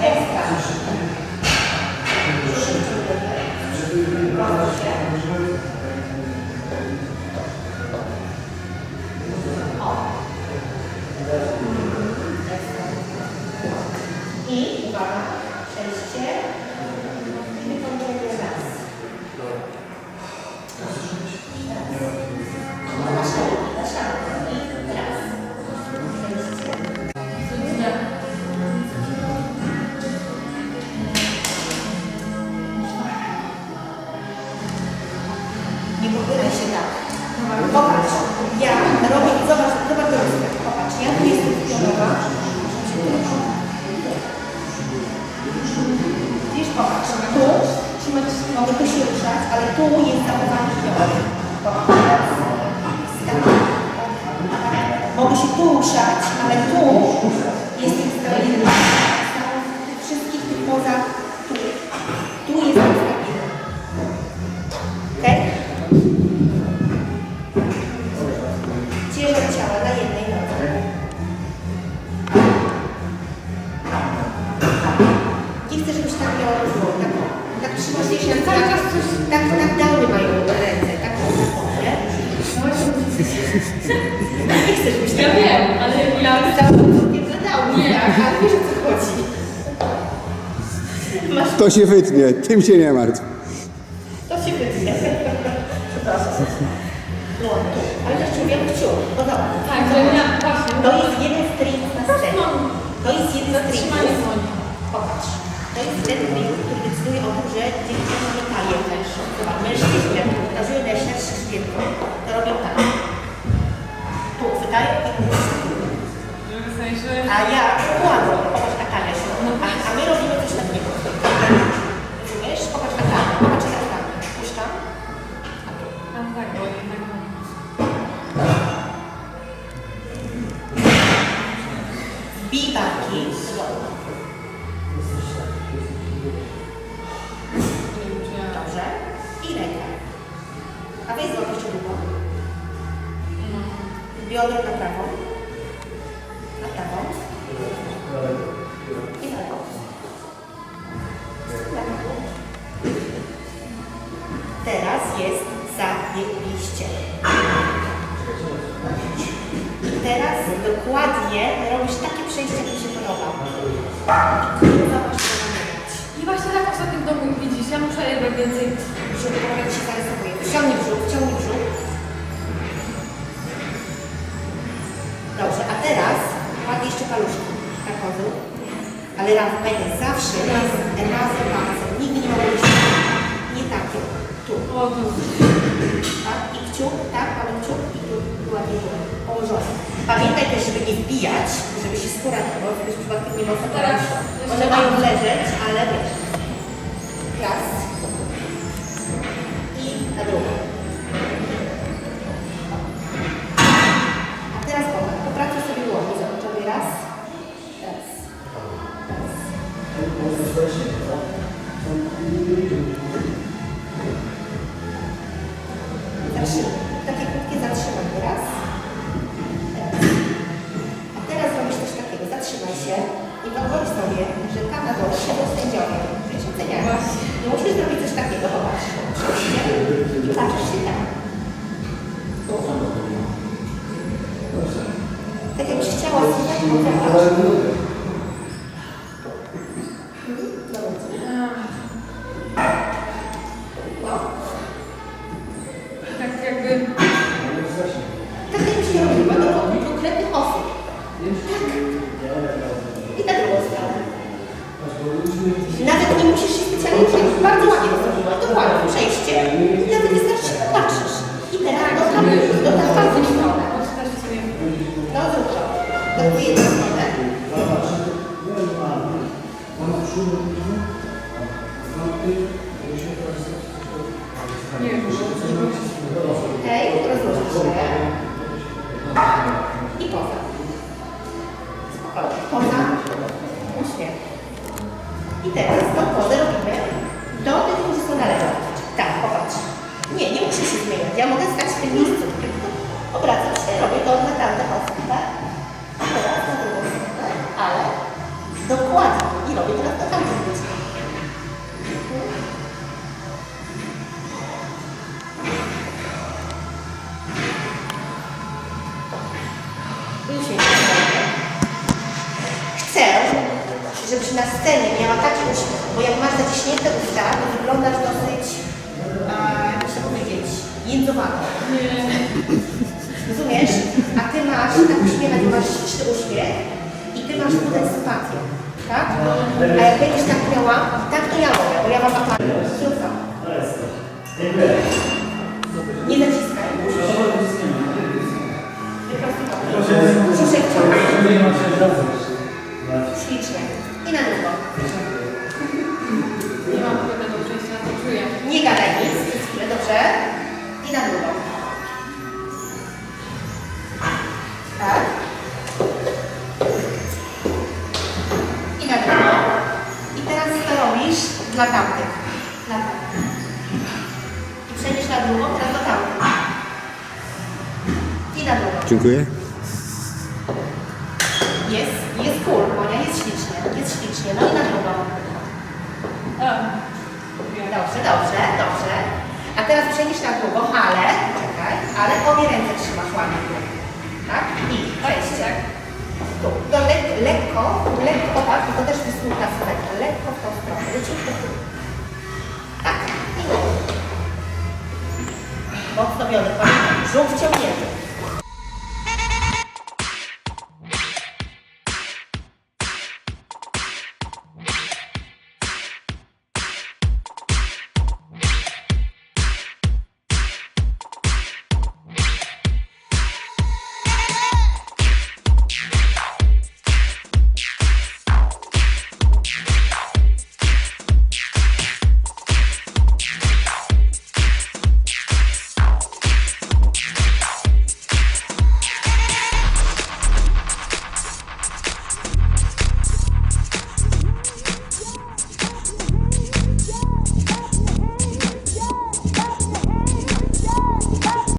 O, ten Popatrz, ja robię, zobacz, zobacz teraz, popatrz, ja tu jestem pionowa. Widzisz, popatrz, tu, mogę tu się ruszać, ale tu jest zachowanie pionowy. Popatrz, teraz. Mogę się tu ruszać, ale tu Nie żebyś tak ja wiem, ale ja... Za bardzo nie gadało, Nie. tak, ale wiesz o co chodzi. Masz To się wytnie, tym się nie martw. To się wytnie. Przepraszam. No tu, ale jeszcze wiem kciuk. No dobra. Tak, że ja właśnie... To jest jeden string na scenie. To jest jeden string. Popatrz. To jest ten string, który decyduje o tym, że dziewczyna nie taje węższą. Zobacz, mężczyźni, jak pokazują najszerszy szwietką, to robią tak. Chwytają i w sensie... A ja kładę, popatrz na talerz. A, a my robimy coś takiego. Rozumiesz? Popatrz na talerz. Popatrz na talerz. Puszczam. Barki. Dobrze. I rękę. A weź złap jeszcze długo. Biodro na prawą. Na prawą. I na lewą. Na prawą. Teraz jest zajebiście. Teraz dokładnie robisz takie przejście, jak mi się podoba. I zobacz, co. I właśnie tak w domu widzisz, ja muszę jednak więcej... Ci zarysowuję. Raz, pamiętaj, zawsze raz, razem, razem. Nigdy nie ma być nie takie. Tu, tak? I kciuk, tak? Mamy kciuk i tu ładnie tu, położone. Pamiętaj też, żeby nie wbijać, żeby się skóra, bo żebyś przypadkiem nie mocno Teraz One mają leżeć, ale wiesz. Tak jakby... I poza. Spokojnie. Poza. Uśmiech. I teraz tą pozę robimy do na lewo. Tak, popatrz. Nie, nie muszę się zmieniać. Ja mogę stać w tym miejscu. Obracam żebyś na scenie miała taki uśmiech, bo jak masz zaciśnięte usta, to wyglądasz dosyć, e, jak się powiedzieć, jędzowato. Rozumiesz? A ty masz tak uśmiechać, masz śliczny uśmiech i ty masz tutaj sympatię. Tak? A jak będziesz tak miała, tak to ja robię, bo ja mam. Zrób to. Nie naciskaj. Wyprostować. Brzuszek ciągle. Ślicznie. Robisz dla tamtych. Dla tamtych. I przejdziesz na drugą, teraz do tamtych. I na drugą. Dziękuję. Jest, jest cool, Monia, jest ślicznie, jest ślicznie. No i na drugą. Dobrze, dobrze, dobrze. A teraz przejdziesz na drugą, ale, czekaj, ale obie ręce trzymasz ładnie. Tak? I przejście. To le, lekko, lekko, tak, to też wysłucha sylwetka. Lekko w tą stronę. Leciutko tu. Tak. I. Mocno pamiętaj. Żółw wciągnięty.